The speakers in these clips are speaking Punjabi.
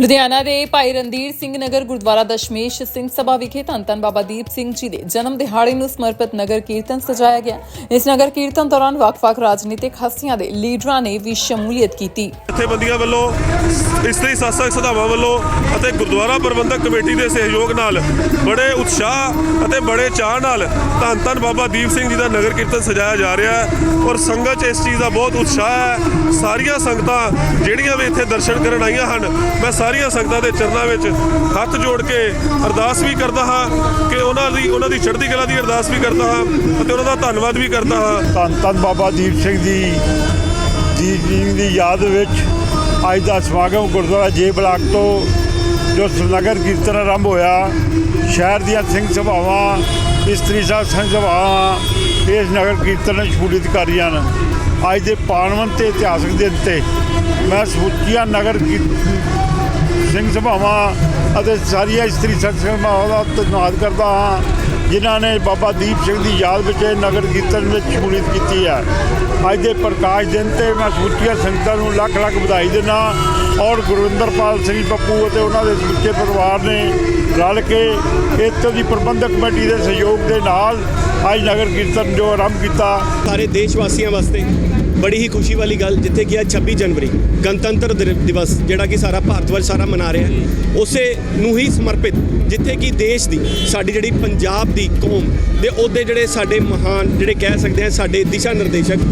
ਲੁਧਿਆਣਾ ਦੇ ਭਾਈ ਰਣਧੀਰ ਸਿੰਘ ਨਗਰ, ਗੁਰਦੁਆਰਾ ਦਸ਼ਮੇਸ਼ ਸਿੰਘ ਸਭਾ ਵਿਖੇ ਧੰਨ ਧੰਨ ਬਾਬਾ ਦੀਪ ਸਿੰਘ ਜੀ ਦੇ ਜਨਮ ਦਿਹਾੜੇ ਨੂੰ ਸਮਰਪਿਤ ਨਗਰ ਕੀਰਤਨ ਸਜਾਇਆ ਗਿਆ। ਇਸ ਨਗਰ ਕੀਰਤਨ ਦੌਰਾਨ ਵੱਖ-ਵੱਖ ਰਾਜਨੀਤਿਕ ਹਸਤੀਆਂ ਦੇ ਲੀਡਰਾਂ ਨੇ ਵੀ ਸ਼ਮੂਲੀਅਤ ਕੀਤੀ। ਜਥੇਬੰਦੀਆਂ ਵੱਲੋਂ ਇਸਤਰੀ ਸਾਸਕ ਸਭਾਵਾਂ ਵੱਲੋਂ ਅਤੇ ਗੁਰਦੁਆਰਾ ਪ੍ਰਬੰਧਕ ਕਮੇਟੀ ਦੇ ਸਹਿਯੋਗ ਨਾਲ ਬੜੇ ਉਤਸ਼ਾਹ ਅਤੇ ਬੜੇ ਚਾਅ ਨਾਲ ਧੰਨ ਧੰਨ ਬਾਬਾ ਦੀਪ ਸਿੰਘ ਜੀ ਦਾ ਨਗਰ ਕੀਰਤਨ ਸਜਾਇਆ ਜਾ ਰਿਹਾ ਹੈ ਔਰ ਸੰਗਤ 'ਚ ਇਸ ਚੀਜ਼ ਦਾ ਬਹੁਤ ਉਤਸ਼ਾਹ ਹੈ। ਸਾਰੀਆਂ ਸੰਗਤਾਂ ਜਿਹੜੀਆਂ ਵੀ ਇੱਥੇ ਦਰਸ਼ਨ ਕਰਨ ਆਈਆਂ ਹਨ, ਮੈਂ ਸਾਰੀਆਂ ਸੰਗਤਾਂ ਦੇ ਚਰਨਾਂ ਵਿੱਚ ਹੱਥ ਜੋੜ ਕੇ ਅਰਦਾਸ ਵੀ ਕਰਦਾ ਹਾਂ ਕਿ ਉਹਨਾਂ ਦੀ ਉਹਨਾਂ ਦੀ ਚੜ੍ਹਦੀ ਕਲਾ ਦੀ ਅਰਦਾਸ ਵੀ ਕਰਦਾ ਹਾਂ ਅਤੇ ਉਹਨਾਂ ਦਾ ਧੰਨਵਾਦ ਵੀ ਕਰਦਾ ਹਾਂ। ਧੰਨ ਧੰਨ ਬਾਬਾ ਦੀਪ ਸਿੰਘ ਜੀ ਜੀ ਜੀ ਦੀ ਯਾਦ ਵਿੱਚ ਅੱਜ ਦਾ ਸਮਾਗਮ ਗੁਰਦੁਆਰਾ ਜੇ ਬਲਾਕ ਤੋਂ ਜੋ ਨਗਰ ਕੀਰਤਨ ਆਰੰਭ ਹੋਇਆ, ਸ਼ਹਿਰ ਦੀਆਂ ਸਿੰਘ ਸਭਾਵਾਂ, ਇਸਤਰੀ ਸਾਹਿਬ ਸਿੰਘ ਸਭਾਵਾਂ, ਇਸ ਨਗਰ ਕੀਰਤਨ ਨੂੰ ਸ਼ਮੂਲੀਅਤ ਕਰ ਰਹੀਆਂ ਹਨ। ਅੱਜ ਦੇ ਪਾਵਨ ਤੇ ਇਤਿਹਾਸਕ ਦਿਨ ਤੇ ਮੈਂ ਸਮੁੱਚੀਆਂ ਨਗਰ ਕੀਰਤਨ ਸਿੰਘ ਸਭਾਵਾਂ ਅਤੇ ਸਾਰੀਆਂ ਇਸਤਰੀ ਸੰਗ ਸਭਾਵਾਂ ਦਾ ਧੰਨਵਾਦ ਕਰਦਾ ਹਾਂ, ਜਿਨ੍ਹਾਂ ਨੇ ਬਾਬਾ ਦੀਪ ਸਿੰਘ ਦੀ ਯਾਦ ਵਿੱਚ ਇਹ ਨਗਰ ਕੀਰਤਨ ਵਿੱਚ ਸ਼ਮੂਲੀਅਤ ਕੀਤੀ ਹੈ। ਅੱਜ ਦੇ ਪ੍ਰਕਾਸ਼ ਦਿਨ ਤੇ ਮੈਂ ਸਮੁੱਚੀਆਂ ਸੰਗਤਾਂ ਨੂੰ ਲੱਖ ਲੱਖ ਵਧਾਈ ਦਿੰਦਾ ਔਰ ਗੁਰਵਿੰਦਰਪਾਲ ਸਿੰਘ ਬੱਪੂ ਅਤੇ ਉਹਨਾਂ ਦੇ ਸਮੁੱਚੇ ਪਰਿਵਾਰ ਨੇ ਰਲ ਕੇ ਇੱਥੋਂ ਦੀ ਪ੍ਰਬੰਧਕ ਕਮੇਟੀ ਦੇ ਸਹਿਯੋਗ ਦੇ ਨਾਲ ਅੱਜ ਨਗਰ ਕੀਰਤਨ ਜੋ ਆਰੰਭ ਕੀਤਾ। ਸਾਰੇ ਦੇਸ਼ ਵਾਸੀਆਂ ਵਾਸਤੇ ਬੜੀ ਹੀ ਖੁਸ਼ੀ ਵਾਲੀ ਗੱਲ ਜਿੱਥੇ ਕਿ ਅੱਜ 26 ਜਨਵਰੀ ਗਣਤੰਤਰ ਦਿਵਸ ਜਿਹੜਾ ਕਿ ਸਾਰਾ ਭਾਰਤ ਵਰਸ਼ ਸਾਰਾ ਮਨਾ ਰਿਹਾ ਹੈ। ਉਸੇ ਨੂੰ ਹੀ ਸਮਰਪਿਤ ਜਿੱਥੇ ਕਿ ਦੇਸ਼ ਦੀ ਸਾਡੀ ਜਿਹੜੀ ਪੰਜਾਬ ਦੀ ਕੌਮ ਦੇ ਉਹਦੇ ਜਿਹੜੇ ਸਾਡੇ ਮਹਾਨ ਜਿਹੜੇ ਕਹਿ ਸਕਦੇ ਆ ਸਾਡੇ ਦਿਸ਼ਾ ਨਿਰਦੇਸ਼ਕ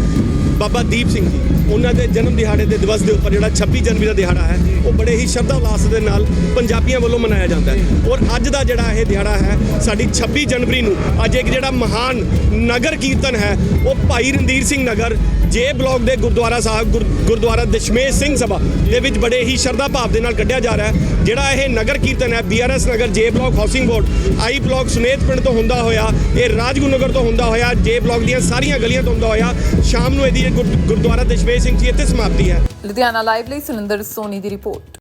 ਬਾਬਾ ਦੀਪ ਸਿੰਘ ਜੀ ਉਹਨਾਂ ਦੇ ਜਨਮ ਦਿਹਾੜੇ ਦੇ ਦਿਵਸ ਦੇ ਉੱਪਰ ਜਿਹੜਾ 26 ਜਨਵਰੀ ਦਾ ਦਿਹਾੜਾ ਹੈ, ਉਹ ਬੜੇ ਹੀ ਸ਼ਰਧਾ ਉਲਾਸ ਦੇ ਨਾਲ ਪੰਜਾਬੀਆਂ ਵੱਲੋਂ ਮਨਾਇਆ ਜਾਂਦਾ ਹੈ। ਔਰ ਅੱਜ ਦਾ ਜਿਹੜਾ ਇਹ ਦਿਹਾੜਾ ਹੈ, ਸਾਡੀ 26 ਜਨਵਰੀ ਨੂੰ ਅੱਜ ਇੱਕ ਜਿਹੜਾ ਮਹਾਨ ਨਗਰ ਕੀਰਤਨ ਹੈ, ਉਹ ਭਾਈ ਰਣਧੀਰ ਸਿੰਘ ਨਗਰ, ਜੇ ਬਲਾਕ ਦੇ ਗੁਰਦੁਆਰਾ ਸਾਹਿਬ, ਗੁਰ- ਗੁਰਦੁਆਰਾ ਦਸ਼ਮੇਸ਼ ਸਿੰਘ ਸਭਾ ਦੇ ਵਿੱਚ ਬੜੇ ਹੀ ਸ਼ਰਧਾ ਭਾਵ ਦੇ ਨਾਲ ਕੱਢਿਆ ਜਾ ਰਿਹਾ ਹੈ। ਜਿਹੜਾ ਇਹ ਨਗਰ ਕੀਰਤਨ ਹੈ BRS Nagar, J block housing board, I block Sunet ਪਿੰਡ ਤੋਂ ਹੁੰਦਾ ਹੋਇਆ, ਇਹ ਰਾਜਗੁਰੂ ਨਗਰ ਤੋਂ ਹੁੰਦਾ ਹੋਇਆ, ਜੇ ਬਲਾਕ ਦੀਆਂ ਸਾਰੀਆਂ ਗਲੀਆਂ ਤੋਂ ਹੁੰਦਾ ਹੋਇਆ, ਸ਼ਾਮ ਨੂੰ ਇਹਦੀ ਗੁਰ- ਗੁਰਦੁਆਰਾ ਦਸ਼ਮੇਸ਼ ਸਿੰਘ ਜੀ ਇੱਥੇ ਸਮਾਪਤੀ ਹੈ ਲੁਧਿਆਣਾ ਲਾਈਵ ਲਈ ਸੁਨਿੰਦਰ ਸੋਨੀ ਦੀ ਰਿਪੋਰਟ